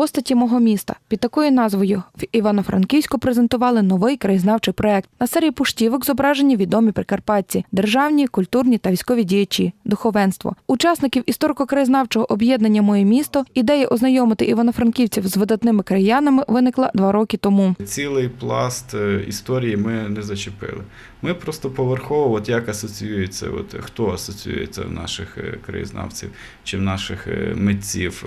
Постаті мого міста під такою назвою в Івано-Франківську презентували новий краєзнавчий проект. На серії поштівок зображені відомі прикарпатці, державні, культурні та військові діячі, духовенство. Учасників історико-краєзнавчого об'єднання Моє місто ідея ознайомити івано-франківців з видатними краянами виникла два роки тому. Цілий пласт е, історії ми не зачепили. Ми просто поверхово, от як асоціюється, от хто асоціюється в наших е, краєзнавців чи в наших е, митців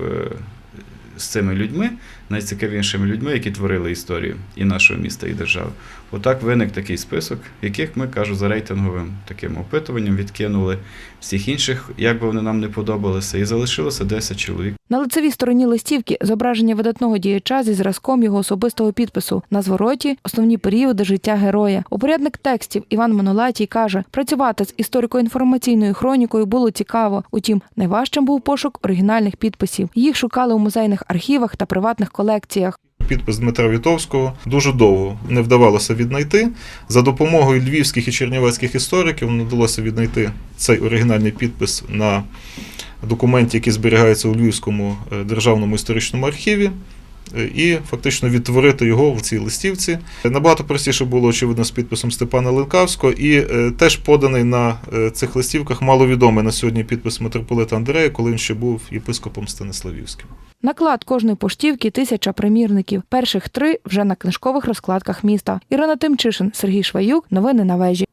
з цими людьми, найцікавішими людьми, які творили історію і нашого міста, і держави. Отак виник такий список, яких ми кажу за рейтинговим таким опитуванням відкинули всіх інших, як би вони нам не подобалися, і залишилося 10 чоловік. На лицевій стороні листівки зображення видатного діяча зі зразком його особистого підпису. На звороті основні періоди життя героя. Упорядник текстів Іван Монолатій каже, працювати з історико-інформаційною хронікою було цікаво. Утім, найважчим був пошук оригінальних підписів. Їх шукали у музейних архівах та приватних колекціях. Підпис Дмитра Вітовського дуже довго не вдавалося віднайти. За допомогою львівських і чернівецьких істориків вдалося віднайти цей оригінальний підпис на документі, який зберігається у Львівському е, державному історичному архіві. е, І фактично відтворити його в цій листівці. Набагато простіше було, очевидно, з підписом Степана Ленкавського, і е, теж поданий на цих листівках маловідомий на сьогодні підпис митрополита Андрея, коли він ще був єпископом Станиславівським. Наклад кожної поштівки тисяча примірників. Перших три вже на книжкових розкладках міста. Ірина Тимчишин, Сергій Шваюк. Новини на вежі.